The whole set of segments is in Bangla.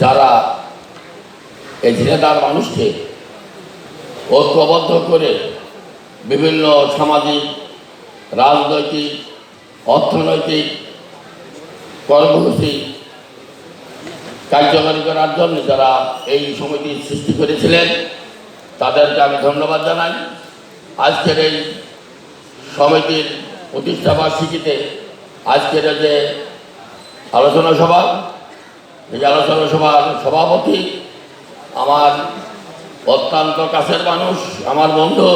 যারা এই ঝিনেদার মানুষকে ঐক্যবদ্ধ করে বিভিন্ন সামাজিক, রাজনৈতিক, অর্থনৈতিক কর্মসূচি কার্যকরী করার জন্য যারা এই সমিতি সৃষ্টি করেছিলেন, তাদেরকে আমি ধন্যবাদ জানাই। আজকের এই সমিতির প্রতিষ্ঠা বার্ষিকীতে আজকের যে আলোচনা সভা এই আলোচনা সভার সভাপতি, আমার অত্যন্ত কাছের মানুষ, আমার বন্ধু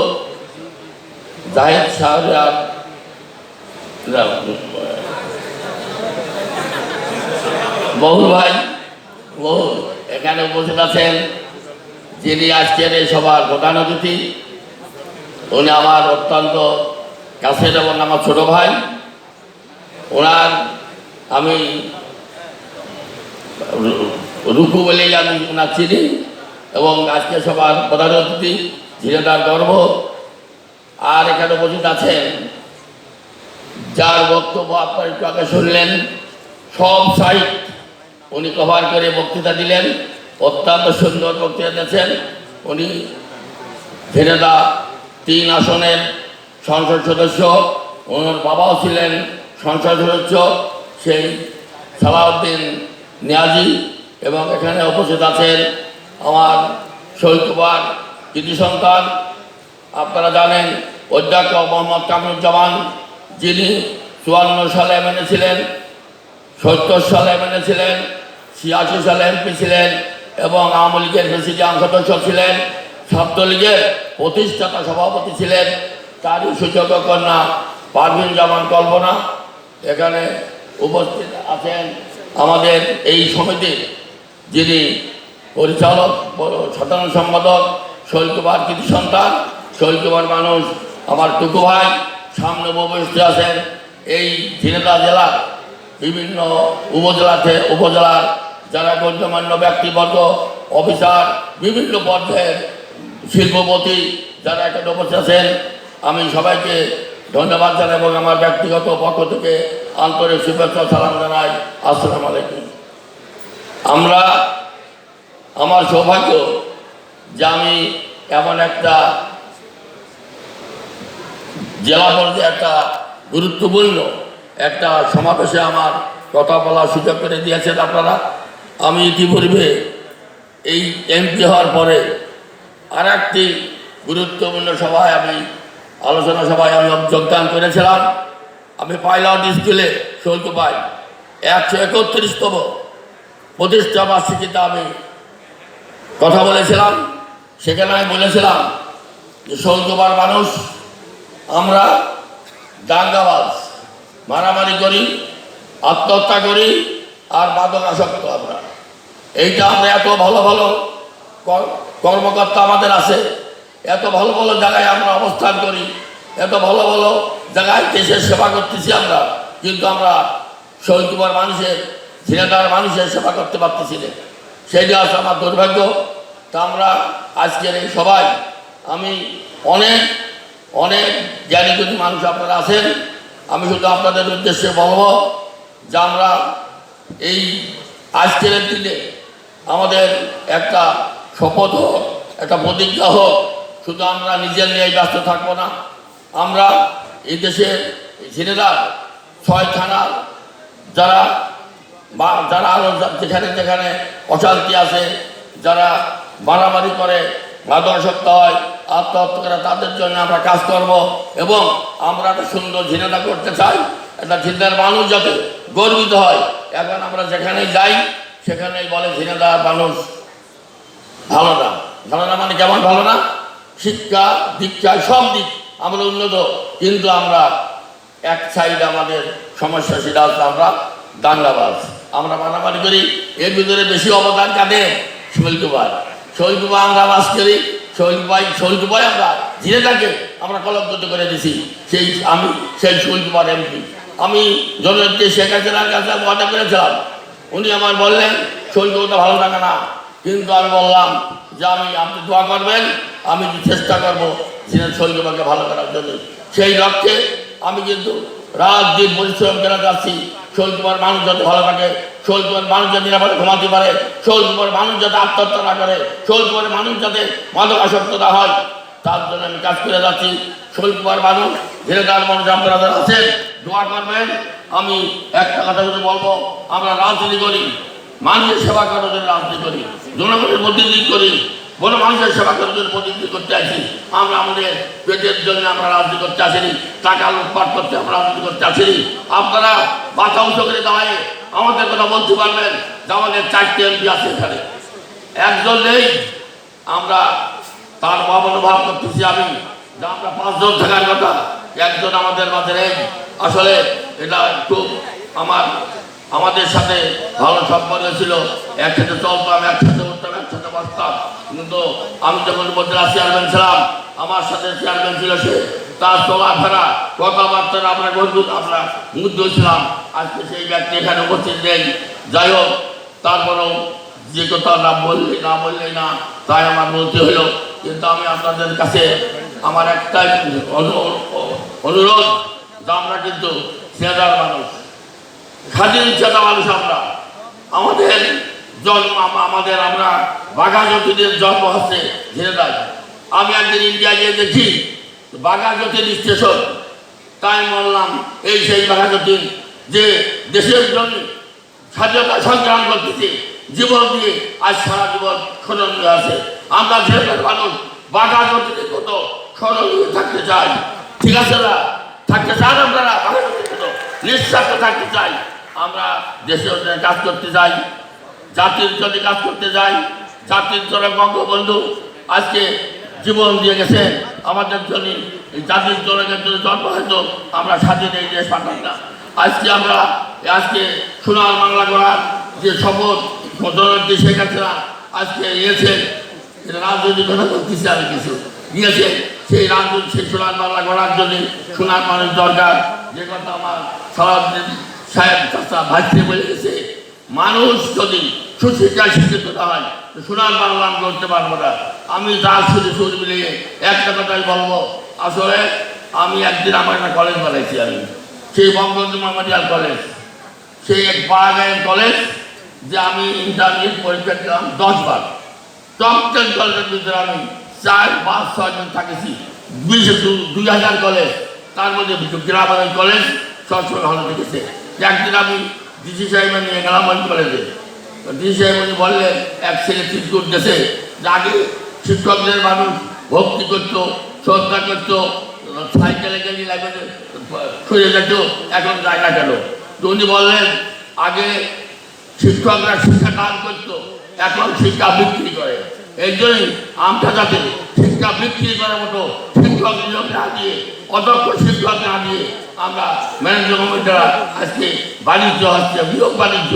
জাহেদ শাহজাহান। বহুল ভাই, বহুল, এখানে উপস্থিত আছেন যিনি আজকের এই সভার প্রধান অতিথি। উনি আমার অত্যন্ত কাছের এবং আমার ছোট ভাই। ওনার আমি রুকু বলেই আমি ওনার চিনি এবং আজকে সবার প্রধান অতিথি ঝিনেদার গর্ব। আর এখানে উপস্থিত আছেন, যার বক্তব্য আপনার একটু আগে শুনলেন, সব সাইট উনি কভার করে বক্তৃতা দিলেন, অত্যন্ত সুন্দর বক্তৃতা দিয়েছেন। উনি ঝিনেদা তিন আসনের সংসদ সদস্য, ওনার বাবাও ছিলেন সংসদ সদস্য, সেই সালাউদ্দিন নিয়াজি এবং এখানে উপস্থিত আছেন আমার শৈকুবার কৃতি সন্তান। আপনারা জানেন, অধ্যক্ষ মোহাম্মদ কামরুজ্জামান, যিনি চুয়ান্ন সালে এমএনএ ছিলেন, সত্তর সালে এমএনএ ছিলেন, ছিয়াশি সালে এমপি ছিলেন এবং আওয়ামী লীগের প্রেসিডিয়াম সদস্য ছিলেন, ছাত্রলীগের প্রতিষ্ঠাতা সভাপতি ছিলেন, তারই সূচক কন্যা পারভিন জামান কল্পনা। এখানে উপস্থিত আছেন আমাদের এই সমিতির যিনি পরিচালক সাধারণ সম্পাদক শৈলকুমার কৃতি সন্তান শৈলকুমার মানুষ, আমার টুকু ভাই, সামনে উপস্থিত আছেন এই ঝিনেদা জেলার বিভিন্ন উপজেলাতে উপজেলার যারা গণ্যমান্য ব্যক্তিবর্গ, অফিসার, বিভিন্ন পর্যায়ের শিল্পপতি যারা এখানে উপস্থিত আছেন, আমি সবাইকে ধন্যবাদ জানাই এবং আমার ব্যক্তিগত পক্ষ থেকে আন্তরিক শুভেচ্ছা, সালাম জানাই। আসসালামু আলাইকুম। আমরা, আমার সৌভাগ্য যে আমি এমন একটা জেলা পর্যায়ে একটা গুরুত্বপূর্ণ একটা সমাবেশে আমার কথা বলার সুযোগ করে দিয়েছেন আপনারা। আমি ইতিপূর্বে এই এমপি হওয়ার পরে আর একটি গুরুত্বপূর্ণ সভায় আমি, আলোচনা সভায় আমি যোগদান করেছিলাম। আমি পাইলট স্কুলে শুল্ক পাই। একশো একত্রিশতম প্রতিষ্ঠা বার্ষিকীতে আমি কথা বলেছিলাম, সেখানে আমি বলেছিলাম যে শৈলকুমার মানুষ, আমরা দাঙ্গাবাজ, মারামারি করি, আত্মহত্যা করি আর মাদক আসক্ত আমরা। এইটা আমরা এত ভালো ভালো কর্মকর্তা আমাদের আছে, এত ভালো ভালো জায়গায় আমরা অবস্থান করি, এত ভালো ভালো জায়গায় দেশের সেবা করতেছি আমরা, কিন্তু আমরা শহীদকুমার মানুষের ঝিনাদার মানুষের সেবা করতে পারতেছি না। সেইটা আছে আমার দুর্ভাগ্য, তা আমরা আজকের এই সবাই আমি অনেক অনেক জ্ঞানী গুণী মানুষ আপনারা আছেন। আমি শুধু আপনাদের উদ্দেশ্যে বলব যে আমরা এই আজকের দিনে আমাদের একটা শপথ হোক, একটা প্রতিজ্ঞা হোক, শুধু আমরা নিজের নিয়ে ব্যস্ত থাকব না। আমরা এই দেশে ছেলেরা ছয় থানার যারা বা যারা আরও যেখানে যেখানে অশান্তি আছে, যারা মারামারি করে মাদকাসক্ত হয়, আত্মহত্যা করে, তাদের জন্য আমরা কাজ করব এবং আমরা একটা সুন্দর ঝিনেদা করতে চাই। একটা ঝিনার মানুষ যাতে গর্বিত হয়। এখন আমরা যেখানেই যাই, সেখানেই বলে ঝিনেদার মানুষ ভালো না ভালো না মানে কেমন? ভালো না শিক্ষা, দীক্ষা, সব দিক। আমরা উন্নত। কিন্তু আমরা এক সাইড আমাদের সমস্যা সেটা হচ্ছে আমরা দাঙ্গাবাজ। আমরা মারামারি করি, এর ভিতরে বেশি অবদান কাঁদে শৈলকুমার শৈলকুমার আমরা বাস করি শৈলকুমাই শৈলকুমাই আমরা ধীরে থাকে, আমরা কলঙ্কিত করে দিছি। সেই আমি, সেই শৈলকুমার এমপি আমি জননেত্রী শেখ হাসিনার কাছে কথা করেছিলাম। উনি আমার বললেন শৈলকুমারটা ভালো থাকে না। কিন্তু আমি বললাম, যে আমি, আপনি দোয়া করবেন, আমি চেষ্টা করব। যে শৈলকুমারকে ভালো করার জন্য। সেই লক্ষ্যে আমি কিন্তু রাত দিন পরিশ্রম করে যাচ্ছি। শৈলকুমার মানুষ যাতে ভালো থাকে শৈলকুমার মানুষ যাতে নিরাপদে ঘুমাতে পারে শৈলকুমার মানুষ যাতে আত্মহত্যা না করে শৈলকুমার মানুষ যাতে মাদকাসক্ত না হয়, তার জন্য আমি কাজ করে যাচ্ছি। শৈলকুমার মানুষ জেলেদার মানুষ আপনারা আছেন, দোয়া করবেন। আমি একটা কথা যদি বলব, আমরা রাজনীতি করি, মানুষের সেবা করার জন্য রাজনীতি করি, জনগণের প্রতিনিধি করি বড় মানুষের সেবা করার জন্য প্রতিনিধি করতে আসি। আমরা আমাদের পেটের জন্য আমরা রাজনীতি করতে আসিনি। টাকা লুটপাট করতে আমরা রাজনীতি করতে আসিনি। আপনারা মাথা উঁচু করে দাঁড়ায় আমাদের কথা বলতে পারবেন যে আমাদের চারটে এমপি আছে এখানে। একজন নেই, আমরা তার মনোভাব করতেছি আমি, যে আমরা পাঁচজন থাকার কথা। একজন আমাদের মাঝে নেই। আসলে এটা খুব আমার, আমাদের সাথে ভালো সম্পর্ক ছিল। একসাথে চলতাম, একসাথে উঠতাম। একসাথে বসতাম কিন্তু আমি যখন উপজেলা চেয়ারম্যান ছিলাম, আমার সাথে চেয়ারম্যান ছিল সে। তার চলাফেরা কথাবার্তা আমরা গর্বিত আমরা মুগ্ধ ছিলাম। আজকে সেই ব্যক্তি এখানে উপস্থিত নেই। যাই হোক, তারপরেও যে কথা না বললে না বললে না, তাই আমার বলতে হলো। কিন্তু আমি আপনাদের কাছে আমার একটাই অনু- অনুরোধ যে আমরা কিন্তু সেদার মানুষ। স্বাধীন চেতা মানুষ আমরা। আমাদের জন্ম আম- আমাদের আমরা বাঘাযতীনের জন্ম হচ্ছে ঝিনেদায় আমি একদিন ইন্ডিয়া গিয়ে দেখি বাঘাযতীন স্টেশন। তাই বললাম, এই সেই বাঘাযতীন যে দেশের জন্য স্বাধীনতা সংগ্রাম করতেছে, জীবন দিয়ে আজ সারা জীবন স্মরণীয় আছে। আমরা ঝিনেদার মানুষ, বাঘা বাঘাযতীনের মতো স্মরণীয় থাকতে চাই। ঠিক আছে না? থাকতে চান আপনারা? নিঃস্বার্থ থাকতে চাই। আমরা দেশের কাজ করতে চাই। জাতির জন্য কাজ করতে যাই। জাতির জন্য বঙ্গবন্ধু আজকে জীবন দিয়ে গেছে। আমাদের জন্য জাতির জনকের জন্য জন্ম হয়তো আমরা স্বাধীন এই দেশ পাঠাই না। আজকে আমরা, আজকে সোনার বাংলা করার যে শপথ জননেত্রী শেখ হাসিনা আজকে এটা রাজনৈতিক কথা বলতেছি আমি কিছু। নিয়েছে, সেই রাজনৈতিক, সেই সোনার বাংলা করার জন্য সোনার মানুষ দরকার। যে কথা আমার সারাদিন সাহেব চাষা বলে গেছে মানুষ যদি সুশিক্ষায় শিক্ষিত হয় সোনার বাংলা করতে পারব না। আমি তার শুধু সুর মিলিয়ে একটা কথাই বলব। আসলে আমি একদিন আমার একটা কলেজ বানাইছি আমি। সেই বঙ্গবন্ধু মেমোরিয়াল কলেজ সেই এক পাড়াগাঁয়ের কলেজ যে আমি ইন্টারমিডিয়েট পরীক্ষা দিলাম দশ বার টপ টেন কলেজের ভিতরে আমি চার, পাঁচ ছয়জন থাকেছি। বিশ দু- দুই হাজার কলেজ তার মধ্যে গ্রামের কলেজ সবসময় ভালো দেখেছে। একদিন আমি ডিসি সাহেব নিয়ে গেলাম ওই কলেজে ডিসি সাহেব উনি বললেন, এক ছেলে ঠিক করতেছে যে আগে শিক্ষকদের মানুষ ভক্তি করতো, শ্রদ্ধা করতো, সাইকেলে গেলে লাগবে সরে যেত, এখন যায় না কেন? তো উনি বললেন, আগে শিক্ষকরা শিক্ষা দান করতো, এখন শিক্ষা বিক্রি করে। এই জন্যই আমরা যাতে শিক্ষা বিক্রি করার মতো শিক্ষক নিয়োগ না দিয়ে, অদক্ষ শিক্ষক না দিয়ে আজকে বাণিজ্য হচ্ছে বিয়োগ বাণিজ্য।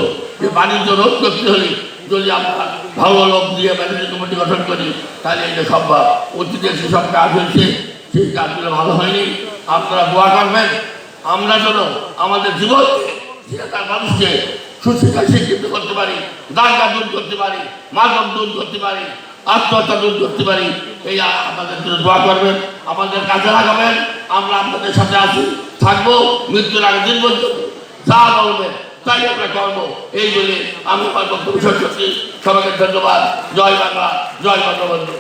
বাণিজ্য রোধ করতে হলে যদি আমরা ভালো লোক দিয়ে কমিটি গঠন করি, তাহলে অতীতে সেসব কাজ হয়েছে, সেই কাজগুলো ভালো হয়নি। আপনারা দোয়া করবেন। আমরা যেন আমাদের জীবন তার মানুষকে সুশিক্ষা শিক্ষিত করতে পারি, দাঙ্গা দূর করতে পারি, মাদক দূর করতে পারি, আত্মহত্যা দূর করতে পারি, এই আমাদের জন্য দোয়া করবেন। আমাদের কাজে লাগাবেন। আমরা আপনাদের সাথে আছি। থাকব, মৃত্যুর আগে দিন পর্যন্ত যা বলবেন, তাই আমরা করব এই বলে আমি আমার বক্তব্য সবাইকে ধন্যবাদ। জয় বাংলা, জয় বঙ্গবন্ধু।